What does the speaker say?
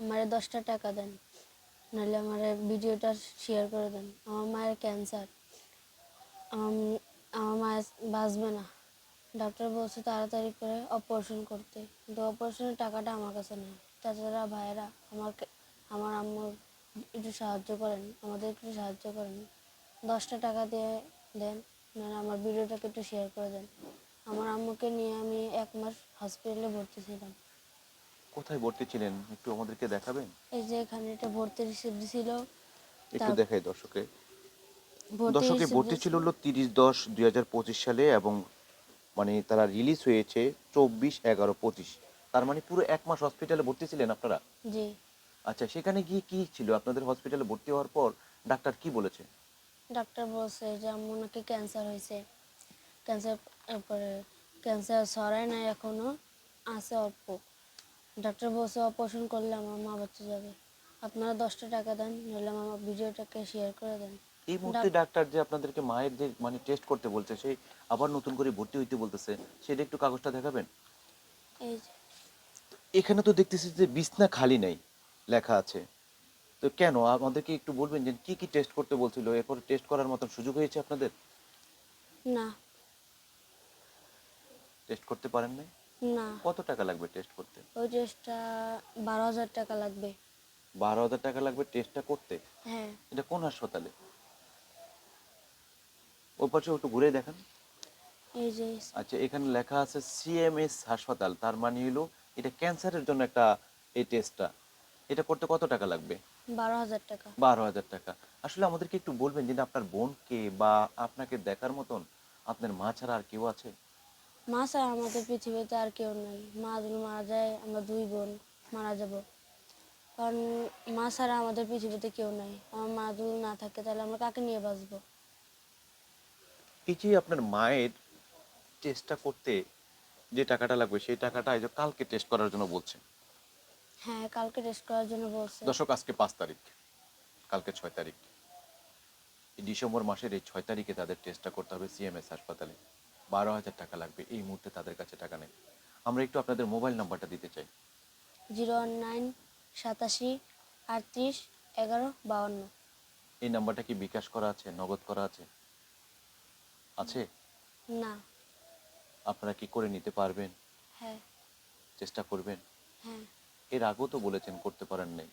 আমারে দশটা টাকা দেন, নাহলে আমার ভিডিওটা শেয়ার করে দেন। আমার মায়ের ক্যান্সার আমার মায়ের বাঁচবে না। ডাক্তার বলছে তাড়াতাড়ি করে অপারেশন করতে, কিন্তু অপারেশনের টাকাটা আমার কাছে নেই। তাছাড়া ভাইয়েরা আমাকে, আমার আম্মুর একটু সাহায্য করেন, আমাদের একটু সাহায্য করেন। দশটা টাকা দিয়ে দেন, নাহলে আমার ভিডিওটাকে একটু শেয়ার করে দেন। আমার আম্মুকে নিয়ে আমি এক মাস হসপিটালে ভর্তি ছিলাম। কোথায় ভর্তি ছিলেন? একটু আমাদেরকে দেখাবেন? এই যে এখানে একটা ভর্তি রিসিপ্ট ছিল। একটু দেখাই দর্শকে। দর্শকে ভর্তি ছিল হলো তিরিশ দশ দুই হাজার পঁচিশ সালে এবং মানে তারা রিলিজ হয়েছে চব্বিশ এগারো পঁচিশ। তার মানে পুরো এক মাস হসপিটালে ভর্তি ছিলেন আপনারা? জি। আচ্ছা সেখানে গিয়ে কি ছিল? আপনাদের হসপিটালে ভর্তি হওয়ার পর ডাক্তার কি বলেছে? ডাক্তার বলছে যে আম্মু নাকি ক্যান্সার হয়েছে। ক্যান্সার তারপরে ক্যান্সার সরায় নাই এখনও আছে অল্প। ডাক্তার বলছে অপারেশন করলে আমার মা বাচ্চা যাবে। আপনারা দশটা টাকা দেন নইলে আমার ভিডিওটাকে শেয়ার করে দেন। এই মুহূর্তে ডাক্তার যে আপনাদেরকে মায়ের যে মানে টেস্ট করতে বলছে সেই আবার নতুন করে ভর্তি হইতে বলতেছে সেটা একটু কাগজটা দেখাবেন? এই যে। এখানে তো দেখতেছি যে বিছনা খালি নাই লেখা আছে। তো কেন? আমাদেরকে একটু বলবেন যে কি কি টেস্ট করতে বলছিল? এরপর টেস্ট করার মতন সুযোগ হয়েছে আপনাদের? না। টেস্ট করতে পারেন নাই? না। কত টাকা লাগবে টেস্ট করতে? ওই টেস্টটা বারো হাজার টাকা লাগবে। বারো হাজার টাকা লাগবে টেস্টটা করতে? হ্যাঁ। এটা কোন হাসপাতালে? ওই পাশে একটু ঘুরে দেখান। এই যে আচ্ছা এখানে লেখা আছে সিএমএস হাসপাতাল তার মানে হলো এটা ক্যান্সারের জন্য একটা এই টেস্টটা এটা করতে কত টাকা লাগবে? বারো হাজার টাকা। বারো হাজার টাকা। আসলে আমাদেরকে একটু বলবেন যে আপনার বোনকে বা আপনাকে দেখার মতন আপনার মা ছাড়া আর কেউ আছে? মা ছাড়া আমাদের পৃথিবীতে আর কেউ নেই। মা যদি মারা যায় আমরা দুই বোন মারা যাব। কারণ মা ছাড়া আমাদের পৃথিবীতে কেউ নাই। আমার মা যদি না থাকে তাহলে আমরা কাকে নিয়ে বাঁচবো? এই যে আপনার মায়ের টেস্টটা করতে যে টাকাটা লাগবে সেই টাকাটা এই যে কালকে টেস্ট করার জন্য বলছেন। হ্যাঁ কালকে টেস্ট করার জন্য বলছে। দর্শক আজকে পাঁচ তারিখ। কালকে ছয় তারিখ। ডিসেম্বর মাসের এই ছয় তারিখে তাদের টেস্টটা করতে হবে সিএমএস হাসপাতালে। বারো হাজার টাকা লাগবে। এই মুহূর্তে তাদের কাছে টাকা নেই। আমরা একটু আপনাদের মোবাইল নাম্বারটা দিতে চাই। জিরো ওয়ান নাইন সাতাশি আটত্রিশ এগারো বাউন্ন। এই নাম্বারটা কি বিকাশ করা আছে নগদ করা আছে? আছে? না। আপনারা কি করে নিতে পারবেন? হ্যাঁ। চেষ্টা করবেন? হ্যাঁ। এর আগেও তো বলেছেন করতে পারেন নাই।